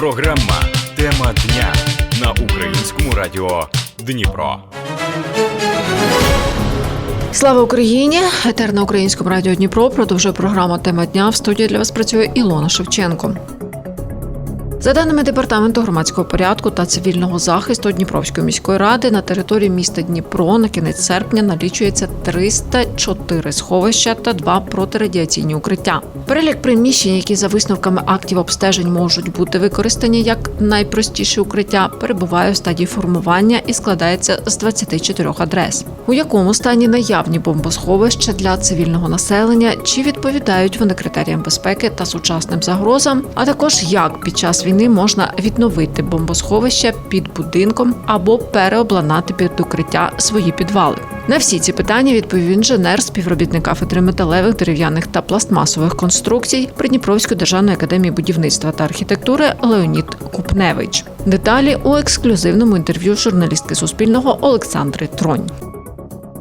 Програма Тема дня на українському радіо Дніпро. Слава Україні! Етер на українському радіо Дніпро продовжує програма Тема дня. В студії для вас працює Ілона Шевченко. За даними департаменту громадського порядку та цивільного захисту Дніпровської міської ради, на території міста Дніпро на кінець серпня налічується 304 сховища та два протирадіаційні укриття. Перелік приміщень, які за висновками актів обстежень можуть бути використані як найпростіші укриття, перебуває у стадії формування і складається з 24 адрес. У якому стані наявні бомбосховища для цивільного населення, чи відповідають вони критеріям безпеки та сучасним загрозам, а також як під час війни можна відновити бомбосховище під будинком або переобладнати під укриття свої підвали. На всі ці питання відповів інженер, співробітник кафедри металевих, дерев'яних та пластмасових конструкцій Придніпровської державної академії будівництва та архітектури Леонід Купневич. Деталі у ексклюзивному інтерв'ю журналістки Суспільного Олександри Тронь.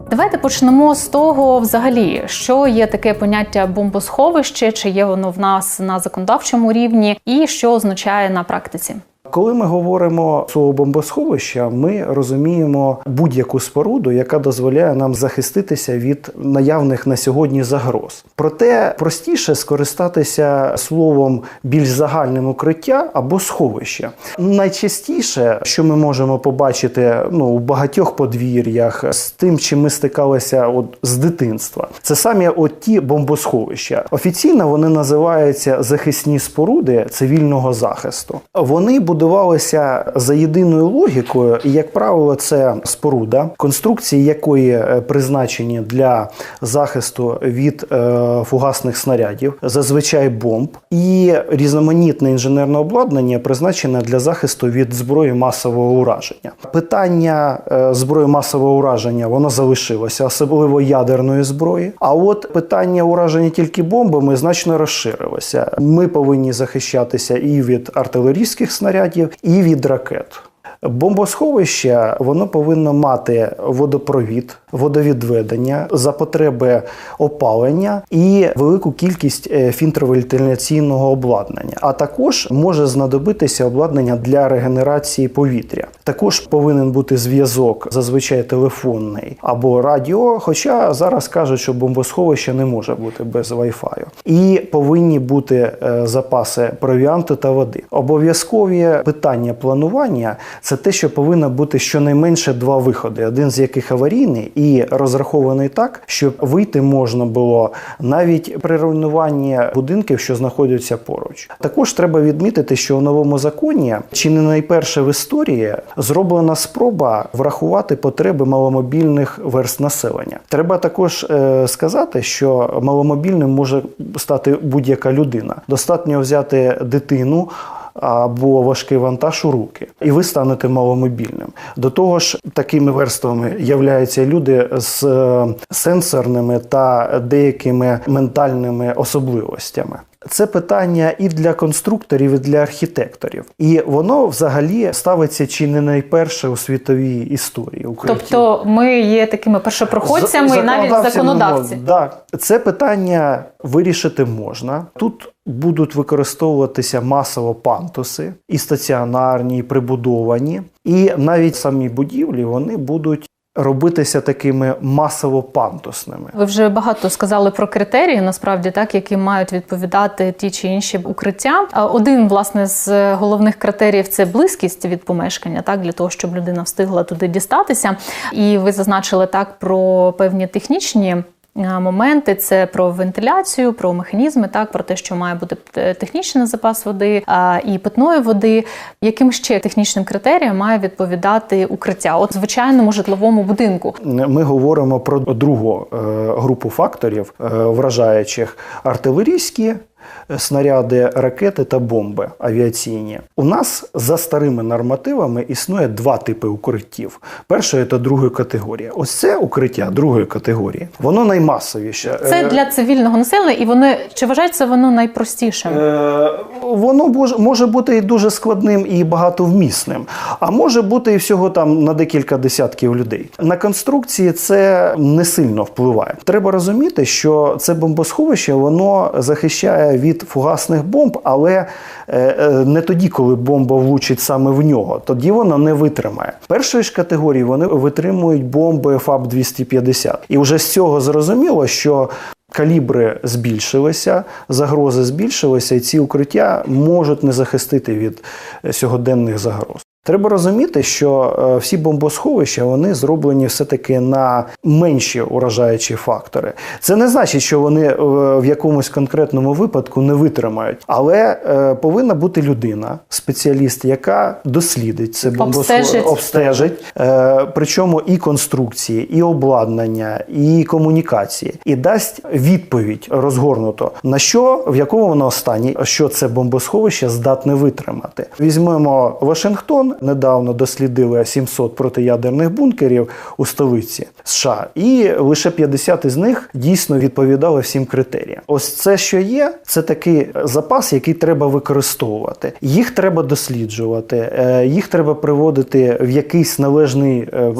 Давайте почнемо з того, взагалі, що є таке поняття бомбосховище, чи є воно в нас на законодавчому рівні, і що означає на практиці. Коли ми говоримо слово бомбосховища, ми розуміємо будь-яку споруду, яка дозволяє нам захиститися від наявних на сьогодні загроз. Проте простіше скористатися словом більш загальним укриття або сховище. Найчастіше, що ми можемо побачити ну, у багатьох подвір'ях, з тим, чим ми стикалися от, з дитинства, це самі от ті бомбосховища. Офіційно вони називаються захисні споруди цивільного захисту. Вони будувалися за єдиною логікою, і, як правило, це споруда, конструкції якої е, призначені для захисту від е, фугасних снарядів, зазвичай бомб, і різноманітне інженерне обладнання призначене для захисту від зброї масового ураження. Питання е, зброї масового ураження воно залишилося, особливо ядерної зброї. А от питання ураження тільки бомбами значно розширилося. Ми повинні захищатися і від артилерійських снарядів, і від ракет. Бомбосховище воно повинно мати водопровід, водовідведення за потреби опалення і велику кількість е, фільтровентиляційного обладнання. А також може знадобитися обладнання для регенерації повітря. Також повинен бути зв'язок, зазвичай телефонний або радіо. Хоча зараз кажуть, що бомбосховище не може бути без Wi-Fi. І повинні бути е, запаси провіанту та води. Обов'язкові питання планування це те, що повинно бути щонайменше два виходи, один з яких аварійний і розрахований так, щоб вийти можна було навіть при руйнуванні будинків, що знаходяться поруч. Також треба відмітити, що у новому законі чи не найперше в історії зроблена спроба врахувати потреби маломобільних верст населення. Треба також е, сказати, що маломобільним може стати будь-яка людина. Достатньо взяти дитину або важкий вантаж у руки, і ви станете маломобільним. До того ж, такими верствами являються люди з е, сенсорними та деякими ментальними особливостями. Це питання і для конструкторів, і для архітекторів, і воно взагалі ставиться чи не найперше у світовій історії укриттів. Тобто, ми є такими першопроходцями, і навіть законодавці. Так, це питання вирішити можна. Тут будуть використовуватися масово пантуси, і стаціонарні, і прибудовані, і навіть самі будівлі вони будуть. Робитися такими масово пантусними. Ви вже багато сказали про критерії, насправді так, які мають відповідати ті чи інші укриття. Один власне з головних критеріїв це близькість від помешкання, так для того, щоб людина встигла туди дістатися. І ви зазначили так про певні технічні. Е, Моменти це про вентиляцію, про механізми, так про те, що має бути е, технічний запас води і питної води. Яким ще технічним критеріям має відповідати укриття? От звичайному житловому будинку Ми говоримо про другу е, групу факторів вражаючих артилерійські. Снаряди, ракети та бомби авіаційні. У нас за старими нормативами існує два типи укриттів: першої та другої категорії. Ось це укриття другої категорії. Воно наймасовіше. це Е, для цивільного населення, і вони чи вважається воно найпростішим? Е, Воно може бути і дуже складним і багатовмісним, а може бути і всього там на декілька десятків людей. На конструкції це не сильно впливає. Треба розуміти, що це бомбосховище воно захищає від фугасних бомб, але е, е, не тоді, коли бомба влучить саме в нього. Тоді вона не витримає. Першої ж категорії вони витримують бомби ФАБ-250. І вже з цього зрозуміло, що Калібри збільшилися, загрози збільшилися, і ці укриття можуть не захистити від е, сьогоденних загроз. Треба розуміти, що е, всі бомбосховища вони зроблені все-таки на менші уражаючі фактори. Це не значить, що вони е, в якомусь конкретному випадку не витримають, але е, повинна бути людина, спеціаліст, яка дослідить це бомбосховище, Обстежить. причому і конструкції, і обладнання, і комунікації, і дасть відповідь розгорнуто на що в якому воно стані, що це бомбосховище здатне витримати. Візьмемо Вашингтон. Недавно дослідили 700 протиядерних бункерів у столиці США, і лише 50 із них дійсно відповідали всім критеріям. Ось це, що є, це такий запас, який треба використовувати. Їх треба досліджувати, е, їх треба приводити в якийсь належний е,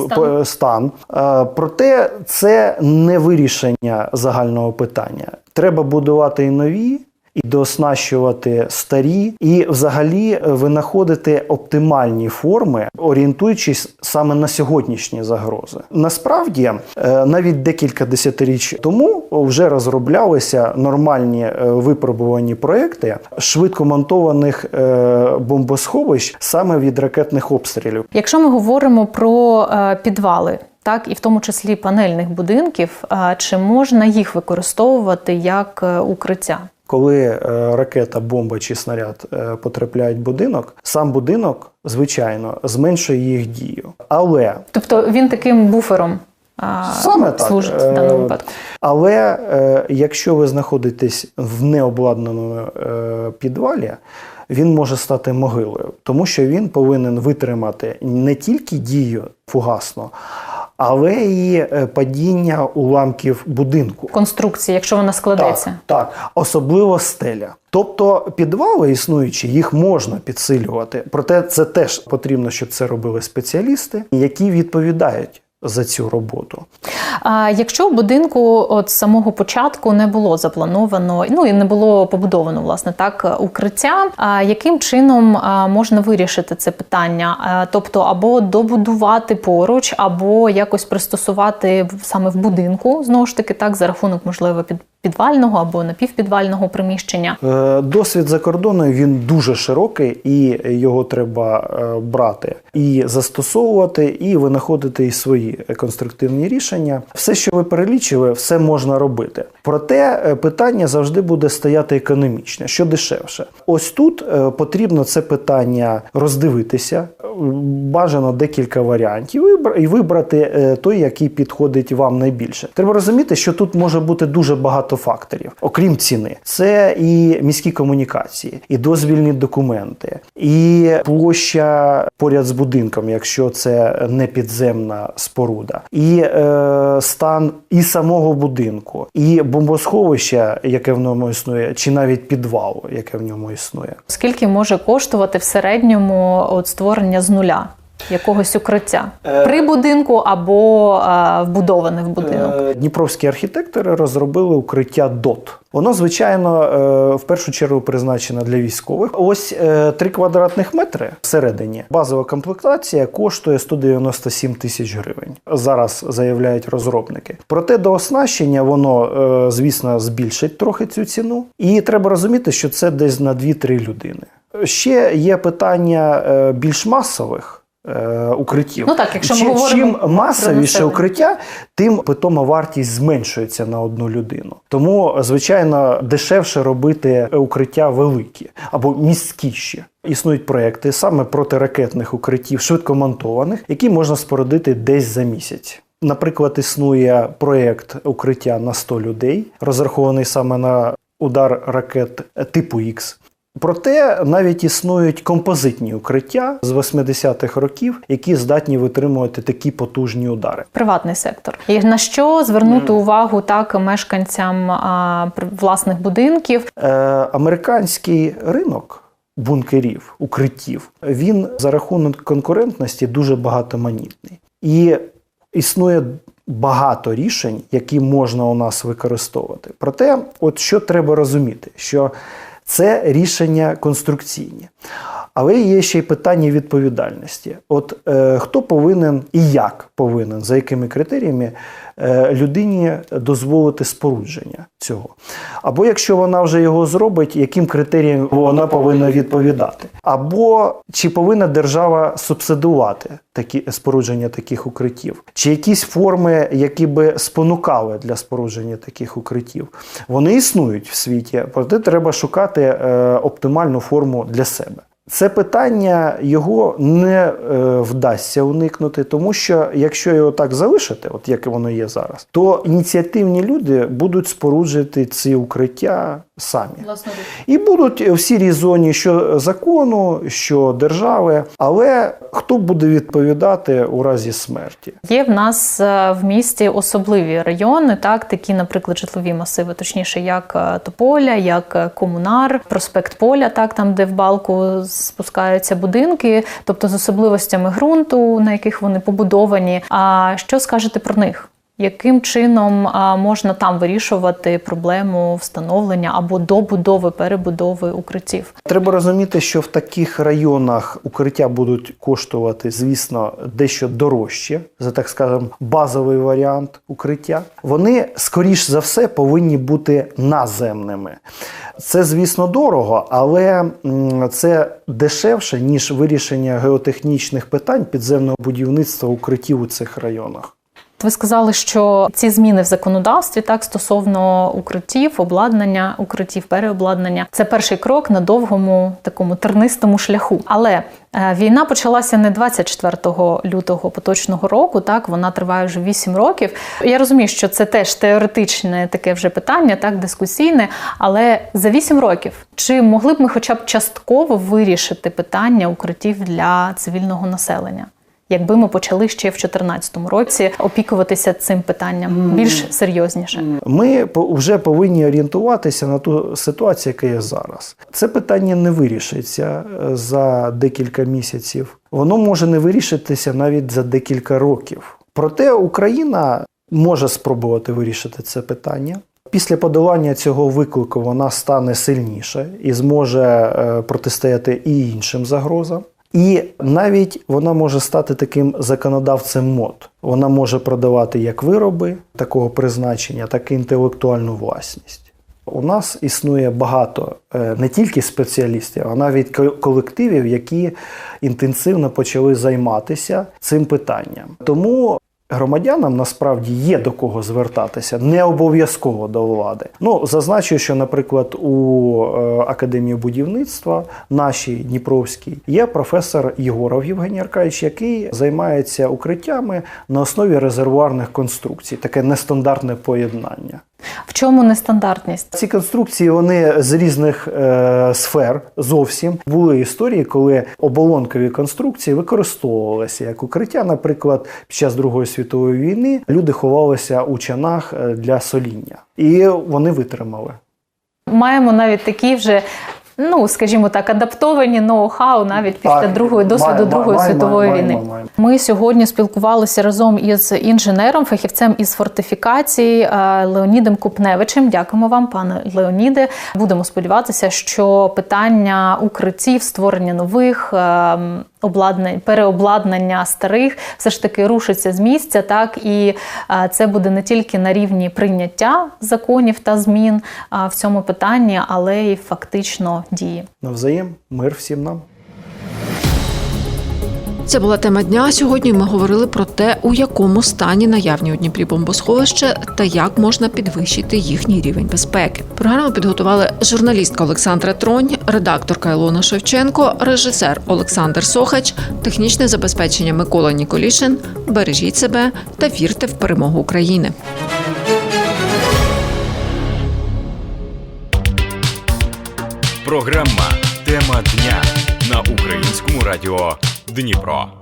Стан. стан. Е, Проте це не вирішення загального питання. Треба будувати і нові. І дооснащувати старі, і взагалі е, винаходити оптимальні форми, орієнтуючись саме на сьогоднішні загрози. Насправді, е, навіть декілька десятиріч тому вже розроблялися нормальні е, випробувані проекти швидкомонтованих е, бомбосховищ саме від ракетних обстрілів. Якщо ми говоримо про підвали, так і в тому числі панельних будинків, чи можна їх використовувати як укриття? Коли е, ракета, бомба чи снаряд е, потрапляють в будинок, сам будинок, звичайно, зменшує їх дію. Але Тобто він таким буфером Саме так. служить в Е, даному випадку. Але якщо ви знаходитесь в необладнаному підвалі, він може стати могилою, тому що він повинен витримати не тільки дію фугасно, але і е, падіння уламків будинку. Конструкції, якщо вона складеться. Так, так, особливо стеля. Тобто підвали існуючі, їх можна підсилювати. Проте це теж потрібно, щоб це робили спеціалісти, які відповідають за цю роботу. А якщо в будинку от самого початку не було заплановано, ну і не було побудовано власне так укриття, а яким чином можна вирішити це питання? Тобто або добудувати поруч, або якось пристосувати саме в будинку, знову ж таки, так за рахунок можливо під підвального або напівпідвального приміщення. Е, Досвід за кордоном він дуже широкий, і його треба е, брати і застосовувати, і винаходити і свої конструктивні рішення. Все, що ви перелічили, все можна робити. Проте е, питання завжди буде стояти економічне, що дешевше. Ось тут потрібно це питання роздивитися. Бажано декілька варіантів і вибрати той, який підходить вам найбільше. Треба розуміти, що тут може бути дуже багато факторів, окрім ціни. Це і міські комунікації, і дозвільні документи, і площа поряд з будинком, якщо це не підземна споруда, і е, стан і самого будинку, і бомбосховища, яке в ньому існує, чи навіть підвал, яке в ньому існує. Скільки може коштувати в середньому от створення з нуля? Якогось укриття при будинку або е, вбудоване в будинок. Е, Дніпровські архітектори розробили укриття ДОТ. Воно, звичайно, е, в першу чергу призначено для військових. Ось 3 квадратних метри всередині. Базова комплектація коштує 197 тисяч гривень. Зараз заявляють розробники. Проте до оснащення воно, е, звісно, збільшить трохи цю ціну. І треба розуміти, що це десь на 2-3 людини. Ще є питання е, більш масових. Е, Укриттів. Ну так, якщо ми чим, говоримо чим масовіше укриття, тим питома вартість зменшується на одну людину. Тому, звичайно, дешевше робити укриття великі або місткіші. Існують проекти саме протиракетних укриттів, швидкомонтованих, які можна спорудити десь за місяць. Наприклад, існує проєкт укриття на 100 людей, розрахований саме на удар ракет типу Х. Проте навіть існують композитні укриття з 80-х років, які здатні витримувати такі потужні удари. Приватний сектор. І на що звернути увагу так мешканцям а, власних будинків? Е, американський ринок бункерів, укриттів, він за рахунок конкурентності дуже багатоманітний. І існує багато рішень, які можна у нас використовувати. Проте, от що треба розуміти, що це рішення конструкційні. Але є ще й питання відповідальності. От е, хто повинен і як повинен, за якими критеріями е, людині дозволити спорудження цього. Або якщо вона вже його зробить, яким критеріям вона повинна відповідати. Або чи повинна держава субсидувати такі спорудження таких укриттів, чи якісь форми, які би спонукали для спорудження таких укриттів. Вони існують в світі, проте треба шукати е, оптимальну форму для себе. Це питання його не е, вдасться уникнути, тому що якщо його так залишити, от як воно є зараз, то ініціативні люди будуть споруджувати ці укриття самі. І будуть в сірій зоні що закону, що держави, але хто буде відповідати у разі смерті? Є в нас е, в місті особливі райони, так такі, наприклад, житлові масиви, точніше, як е, Тополя, як е, Комунар, проспект Поля, так там, де в балку спускаються будинки, тобто з особливостями ґрунту, на яких вони побудовані. А що скажете про них? Яким чином можна там вирішувати проблему встановлення або добудови, перебудови укриттів? Треба розуміти, що в таких районах укриття будуть коштувати, звісно, дещо дорожче за так скажемо базовий варіант укриття. Вони скоріш за все повинні бути наземними. Це, звісно, дорого, але це дешевше ніж вирішення геотехнічних питань підземного будівництва укриттів у цих районах. Ви сказали, що ці зміни в законодавстві так стосовно укриттів, обладнання укриттів, переобладнання це перший крок на довгому такому тернистому шляху. Але е, війна почалася не 24 лютого поточного року. Так вона триває вже 8 років. Я розумію, що це теж теоретичне таке вже питання, так дискусійне. Але за 8 років чи могли б ми, хоча б частково вирішити питання укриттів для цивільного населення? Якби ми почали ще в 2014 році опікуватися цим питанням більш серйозніше, Ми вже повинні орієнтуватися на ту ситуацію, яка є зараз. Це питання не вирішиться е, за декілька місяців. Воно може не вирішитися навіть за декілька років. Проте Україна може спробувати вирішити це питання. Після подолання цього виклику вона стане сильніше і зможе е, протистояти і іншим загрозам. І навіть вона може стати таким законодавцем мод. Вона може продавати як вироби такого призначення, так і інтелектуальну власність. У нас існує багато е, не тільки спеціалістів, а навіть ко- колективів, які інтенсивно почали займатися цим питанням. Тому громадянам насправді є до кого звертатися, не обов'язково до влади. Ну зазначу, що, наприклад, у е, академії будівництва нашій Дніпровській є професор Єгоров Євгеній Аркадьович, який займається укриттями на основі резервуарних конструкцій, таке нестандартне поєднання. В чому нестандартність? Ці конструкції вони з різних е, сфер зовсім були історії, коли оболонкові конструкції використовувалися як укриття. Наприклад, під час Другої світової війни люди ховалися у чанах е, для соління, і вони витримали. Маємо навіть такі вже. Ну, скажімо так, адаптовані ноу-хау навіть після Так, другої досвіду має, Другої має, світової має, війни. маємо. Ми сьогодні спілкувалися разом із інженером, фахівцем із фортифікації е, Леонідом Купневичем. Дякуємо вам, пане Леоніде. Будемо сподіватися, що питання укриттів, створення нових обладнань, переобладнання старих все ж таки рушиться з місця. Так і це буде не тільки на рівні прийняття законів та змін в цьому питанні, але й фактично дії. Навзаєм, мир всім нам. Це була тема дня. Сьогодні ми говорили про те, у якому стані наявні у Дніпрі бомбосховища та як можна підвищити їхній рівень безпеки. Програму підготували журналістка Олександра Тронь, редакторка Ілона Шевченко, режисер Олександр Сохач, технічне забезпечення Микола Ніколішин. Бережіть себе та вірте в перемогу України. Програма Тема дня на українському радіо Дніпро.